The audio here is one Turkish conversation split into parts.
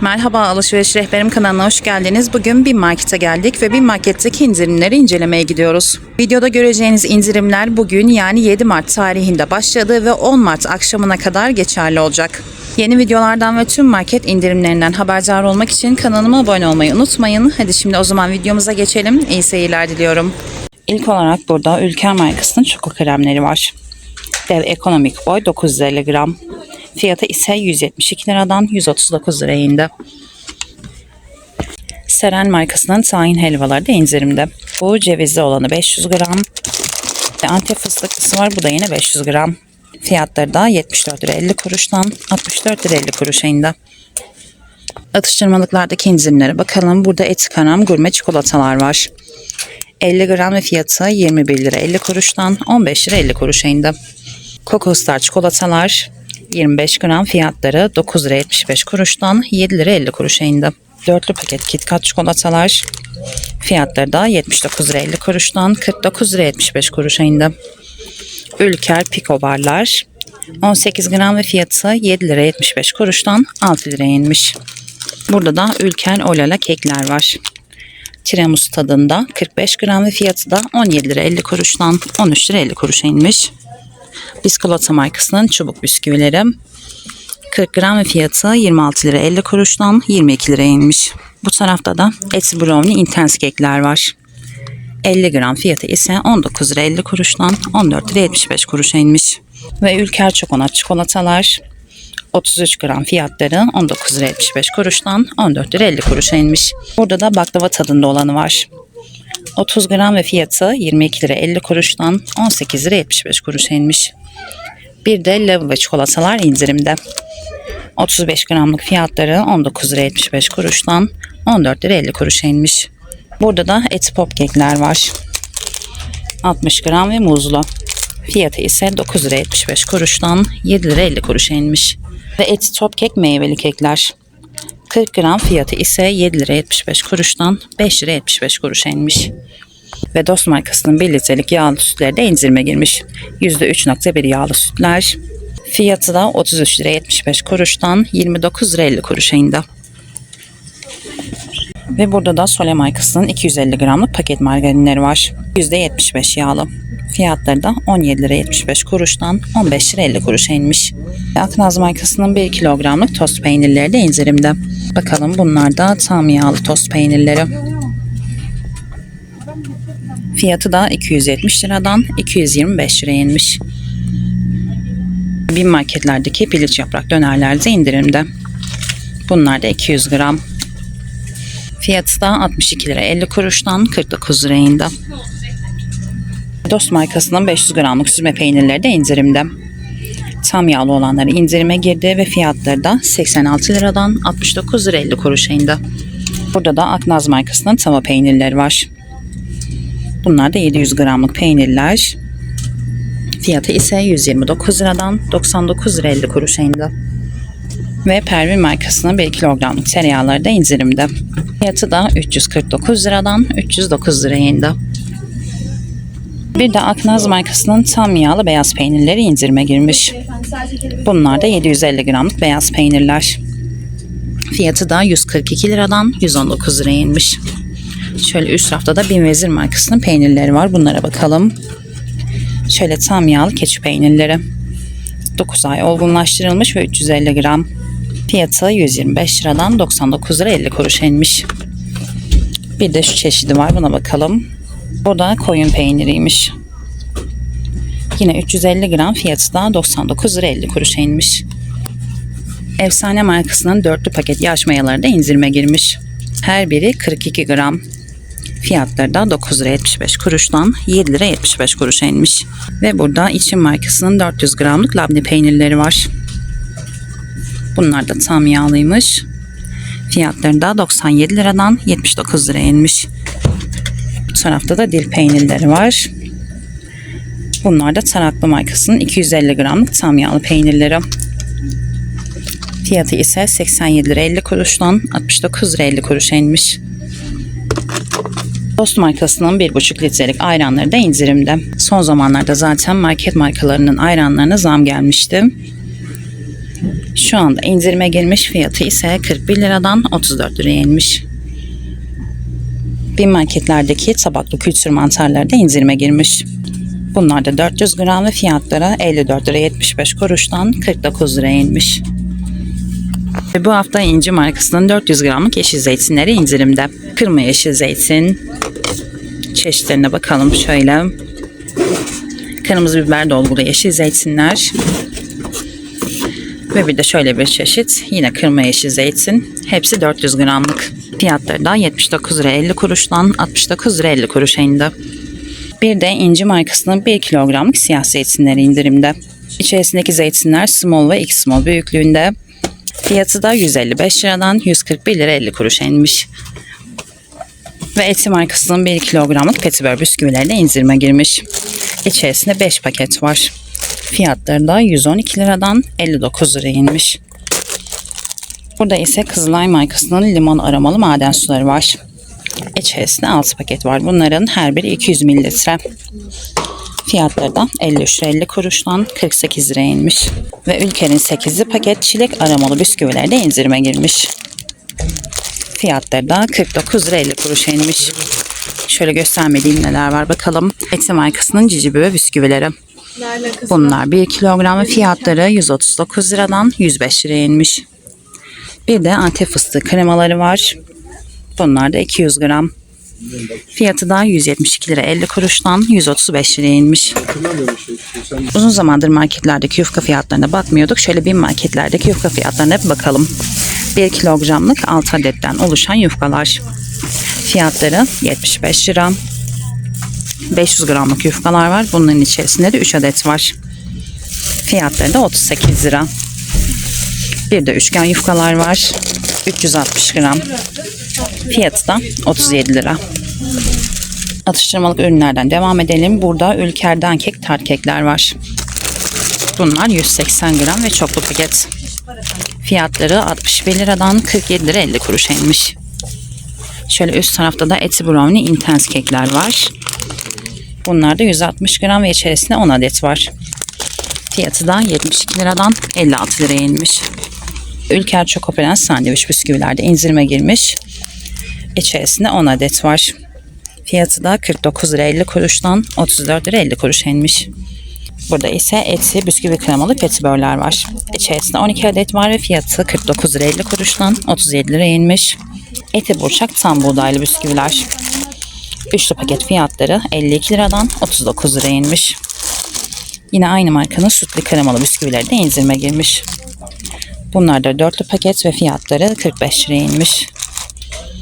Merhaba Alışveriş Rehberim kanalına hoş geldiniz. Bugün bir markete geldik ve bir marketteki indirimleri incelemeye gidiyoruz. Videoda göreceğiniz indirimler bugün yani 7 Mart tarihinde başladı ve 10 Mart akşamına kadar geçerli olacak. Yeni videolardan ve tüm market indirimlerinden haberdar olmak için kanalıma abone olmayı unutmayın. Hadi şimdi o zaman videomuza geçelim. İyi seyirler diliyorum. İlk olarak burada Ülker markasının çoko kremleri var. Dev ekonomik boy 950 gram. Fiyatı ise 172 liradan 139 liraya indi. Seren markasının tahin helvaları da indirimde. Bu cevizli olanı 500 gram. Antep fıstıklısı var. Bu da yine 500 gram. Fiyatları da 74 lira 50 kuruştan 64 lira 50 kuruşa indi. Atıştırmalıklardaki indirimlere bakalım. Burada Etikaram gurme çikolatalar var. 50 gram ve fiyatı 21 lira 50 kuruştan 15 lira 50 kuruşa indi. Coco Star çikolatalar 25 gram fiyatları 9 lira 75 kuruştan 7 lira 50 kuruşa indi. Dörtlü paket KitKat çikolatalar fiyatları da 79 lira 50 kuruştan 49 lira 75 kuruşa indi. Ülker Pico barlar 18 gram ve fiyatı 7 lira 75 kuruştan 6 liraya inmiş. Burada da Ülker Olala kekler var. Tiramisu tadında 45 gram ve fiyatı da 17 lira 50 kuruştan 13 lira 50 kuruşa inmiş. Biskolata markasının çubuk bisküvileri 40 gram ve fiyatı 26 lira 50 kuruştan 22 liraya inmiş. Bu tarafta da Etsy Brownie Intense kekler var. 50 gram fiyatı ise 19 lira 50 kuruştan 14 lira 75 kuruşa inmiş. Ve Ülker Çokonat çikolatalar 33 gram fiyatları 19 lira 75 kuruştan 14 lira 50 kuruşa inmiş. Burada da baklava tadında olanı var. 30 gram ve fiyatı 22 lira 50 kuruştan 18 lira 75 kuruşa inmiş. Bir de ve çikolatalar indirimde. 35 gramlık fiyatları 19 lira 75 kuruştan 14 lira 50 kuruşa inmiş. Burada da eti pop kekler var. 60 gram ve muzlu. Fiyatı ise 9 lira 75 kuruştan 7 lira 50 kuruşa inmiş. Ve eti top kek meyveli kekler. 40 gram fiyatı ise 7 lira 75 kuruştan 5 lira 75 kuruşa inmiş. Ve Dost markasının 1 litrelik yağlı sütleri de indirime girmiş. %3.1 yağlı sütler. Fiyatı da 33 lira 75 kuruştan 29 lira 50 kuruşa indi. Ve burada da Sole markasının 250 gramlık paket margarinleri var. %75 yağlı. Fiyatları da 17 lira 75 kuruştan 15 lira 50 kuruşa inmiş. Aknaz markasının 1 kilogramlık tost peynirleri de indirimde. Bakalım bunlar da tam yağlı tost peynirleri. Fiyatı da 270 liradan 225 liraya inmiş. Bin marketlerdeki piliç yaprak dönerler de indirimde. Bunlar da 200 gram. Fiyatı da 62 lira 50 kuruştan 49 liraya indi. Dost markasının 500 gramlık süzme peynirleri de indirimde. Tam yağlı olanları indirime girdi ve fiyatları da 86 liradan 69 lira 50 kuruşa indi. Burada da Aknaz markasının tava peynirleri var. Bunlar da 700 gramlık peynirler. Fiyatı ise 129 liradan 99 lira 50 kuruşa indi. Ve Pervin markasının 1 kilogramlık tereyağları da indirimde. Fiyatı da 349 liradan 309 liraya indi. Bir de Aknaz markasının tam yağlı beyaz peynirleri indirime girmiş. Bunlar da 750 gramlık beyaz peynirler. Fiyatı da 142 liradan 119 liraya inmiş. Şöyle üst rafta da Bin Vezir markasının peynirleri var. Bunlara bakalım. Şöyle tam yağlı keçi peynirleri. 9 ay olgunlaştırılmış ve 350 gram. Fiyatı 125 liradan 99 lira 50 kuruş inmiş. Bir de şu çeşidi var. Buna bakalım. Bu da koyun peyniriymiş. Yine 350 gram fiyatı da 99 lira 50 kuruşa inmiş. Efsane markasının dörtlü paket yaş mayaları da indirime girmiş. Her biri 42 gram. Fiyatları da 9 lira 75 kuruştan 7 lira 75 kuruşa inmiş. Ve burada İçin markasının 400 gramlık labne peynirleri var. Bunlar da tam yağlıymış. Fiyatları da 97 liradan 79 liraya inmiş. Tarafta da dil peynirleri var. Bunlar da Taraklı markasının 250 gramlık tam yağlı peynirleri. Fiyatı ise 87 lira 50 kuruştan 69 lira 50 kuruşa inmiş. Dost markasının 1,5 litrelik ayranları da indirimde. Son zamanlarda zaten market markalarının ayranlarına zam gelmişti. Şu anda indirime girmiş fiyatı ise 41 liradan 34 liraya inmiş. Bir marketlerdeki tabaklı kültür mantarları da indirime girmiş. Bunlar da 400 gram ve fiyatları 54 lira 75 kuruştan 49 liraya inmiş. Ve bu hafta İnci markasının 400 gramlık yeşil zeytinleri indirimde. Kırma yeşil zeytin çeşitlerine bakalım şöyle. Kırmızı biber dolgulu yeşil zeytinler. Ve bir de şöyle bir çeşit. Yine kırma yeşil zeytin. Hepsi 400 gramlık. Fiyatları da 79 lira 50 kuruştan 69 lira 50 kuruşa indi. Bir de İnci markasının 1 kilogramlık siyah zeytinleri indirimde. İçerisindeki zeytinler small ve x small büyüklüğünde. Fiyatı da 155 liradan 141 lira 50 kuruşa inmiş. Ve Eti markasının 1 kilogramlık petibör bisküvileri de indirime girmiş. İçerisinde 5 paket var. Fiyatları da 112 liradan 59 liraya inmiş. Burada ise Kızılay markasının limon aromalı maden suları var. İçerisinde 6 paket var. Bunların her biri 200 mililitre. Fiyatları da 53 lira 50 kuruştan 48 liraya inmiş. Ve Ülker'in 8'li paket çilek aromalı bisküvileri de indirime girmiş. Fiyatları da 49 lira 50 kuruşa inmiş. Şöyle göstermediğim neler var bakalım. Eti markasının cicibüve bisküvileri. Bunlar 1 kilogram ve fiyatları 139 liradan 105 liraya inmiş. Bir de antep fıstığı kremaları var. Bunlar da 200 gram. Fiyatı da 172 lira 50 kuruştan 135 liraya inmiş. Uzun zamandır marketlerdeki yufka fiyatlarına bakmıyorduk. Şöyle bir marketlerdeki yufka fiyatlarına bir bakalım. 1 kilogramlık 6 adetten oluşan yufkalar. Fiyatları 75 lira. 500 gramlık yufkalar var. Bunların içerisinde de 3 adet var. Fiyatları da 38 lira. Bir de üçgen yufkalar var. 360 gram. Fiyatı da 37 lira. Atıştırmalık ürünlerden devam edelim. Burada Ülker'den kek tart kekler var. Bunlar 180 gram ve çoklu paket. Fiyatları 61 liradan 47 lira 50 kuruşa inmiş. Şöyle üst tarafta da eti brownie intense kekler var. Bunlar da 160 gram ve içerisinde 10 adet var. Fiyatı da 72 liradan 56 liraya inmiş. Ülker Chocoprens sandviç bisküvilerde indirime girmiş. İçerisinde 10 adet var. Fiyatı da 49 lira 50 kuruştan 34 lira 50 kuruş inmiş. Burada ise etli bisküvi kremalı petibörler var. İçerisinde 12 adet var ve fiyatı 49 lira 50 kuruştan 37 lira inmiş. Eti burçak tam buğdaylı bisküviler. Üçlü paket fiyatları 52 liradan 39 lira inmiş. Yine aynı markanın sütlü kremalı bisküvileri de indirime girmiş. Bunlar da dörtlü paket ve fiyatları 45 liraya inmiş.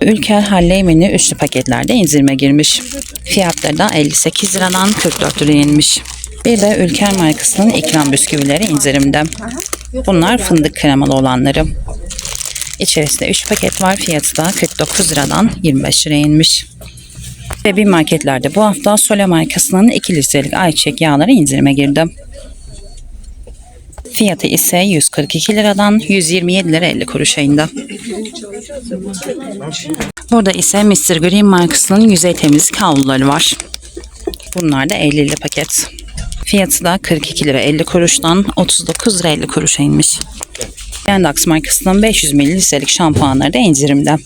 Ülker Halleymen'i üçlü paketlerde indirime girmiş. Fiyatları da 58 liradan 44 liraya inmiş. Bir de Ülker markasının ikram bisküvileri indirimde. Bunlar fındık kremalı olanları. İçerisinde 3 paket var. Fiyatı da 49 liradan 25 liraya inmiş. Ve bir marketlerde bu hafta Sole markasının 2 litrelik ayçiçek yağları indirime girdi. Fiyatı ise 142 liradan 127 lira 50 kuruşa indi. Burada ise Mr. Green markasının yüzey temizlik havluları var. Bunlar da 50'li paket. Fiyatı da 42 lira 50 kuruştan 39 lira 50 kuruşa inmiş. Yandax markasının 500 mililitrelik şampuanları da indirimde.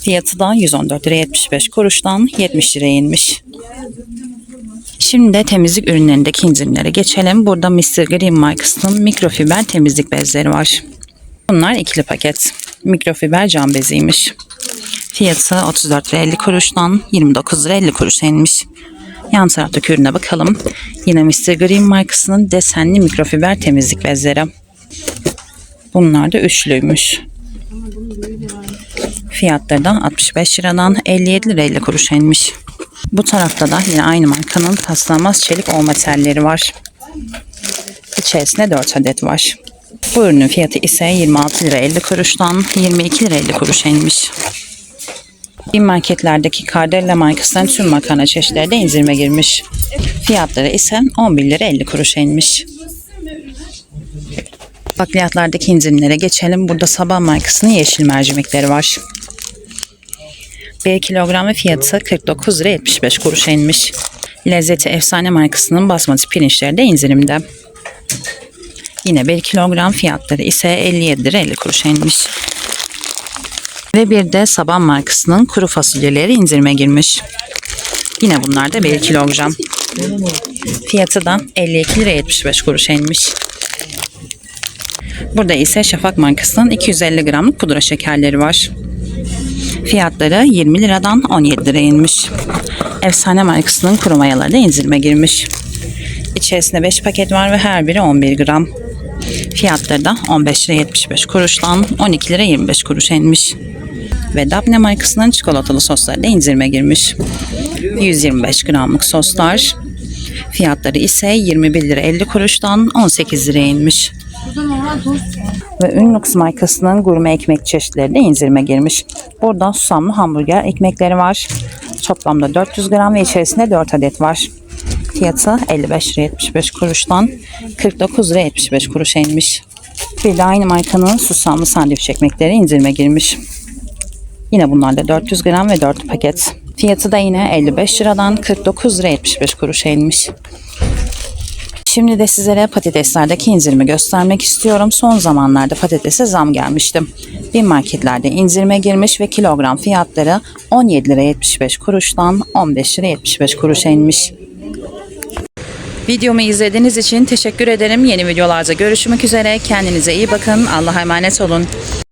Fiyatı da 114 lira 75 kuruştan 70 liraya inmiş. Şimdi de temizlik ürünlerindeki indirimlere geçelim. Burada Mr. Green markasının mikrofiber temizlik bezleri var. Bunlar ikili paket. Mikrofiber cam beziymiş. Fiyatı 34 lira 50 kuruştan 29 lira 50 kuruşa inmiş. Yan taraftaki ürüne bakalım. Yine Mr. Green markasının desenli mikrofiber temizlik bezleri. Bunlar da üçlüymüş. Fiyatları da 65 liradan 57 lira 50 kuruşa inmiş. Bu tarafta da yine aynı markanın paslanmaz çelik olma telleri var. İçerisinde 4 adet var. Bu ürünün fiyatı ise 26 lira 50 kuruştan 22 lira 50 kuruşa inmiş. Bin marketlerdeki Cardella markasının tüm makarna çeşitleri de indirime girmiş. Fiyatları ise 11 lira 50 kuruşa inmiş. Bakliyatlardaki indirimlere geçelim. Burada Sabah markasının yeşil mercimekleri var. 1 kilogramı fiyatı 49 lira 75 kuruşa inmiş. Lezzeti Efsane markasının basmati pirinçleri de indirimde. Yine 1 kilogram fiyatları ise 57 lira 50 kuruşa inmiş. Ve bir de Saban markasının kuru fasulyeleri indirime girmiş. Yine bunlar da 1 kilogram. Fiyatı da 52 lira 75 kuruşa inmiş. Burada ise Şafak markasının 250 gramlık pudra şekerleri var. Fiyatları 20 liradan 17 liraya inmiş. Efsane markasının kuru mayaları da indirime girmiş. İçerisinde 5 paket var ve her biri 11 gram. Fiyatları da 15 lira 75 kuruştan 12 lira 25 kuruşa inmiş. Ve Dabne markasının çikolatalı sosları da indirime girmiş. 125 gramlık soslar. Fiyatları ise 21 lira 50 kuruştan 18 liraya inmiş. Ve Ünlux markasının gurme ekmek çeşitleri de indirime girmiş. Burada susamlı hamburger ekmekleri var. Toplamda 400 gram ve içerisinde 4 adet var. Fiyatı 55 lira 75 kuruştan 49 lira 75 kuruşa inmiş. Bir de aynı markanın susamlı sandviç ekmekleri indirime girmiş. Yine bunlar da 400 gram ve 4 paket. Fiyatı da yine 55 liradan 49 lira 75 kuruşa inmiş. Şimdi de sizlere patateslerdeki indirimi göstermek istiyorum. Son zamanlarda patatese zam gelmişti. Bir marketlerde indirime girmiş ve kilogram fiyatları 17 lira 75 kuruştan 15 lira 75 kuruşa inmiş. Videomu izlediğiniz için teşekkür ederim. Yeni videolarda görüşmek üzere. Kendinize iyi bakın. Allah'a emanet olun.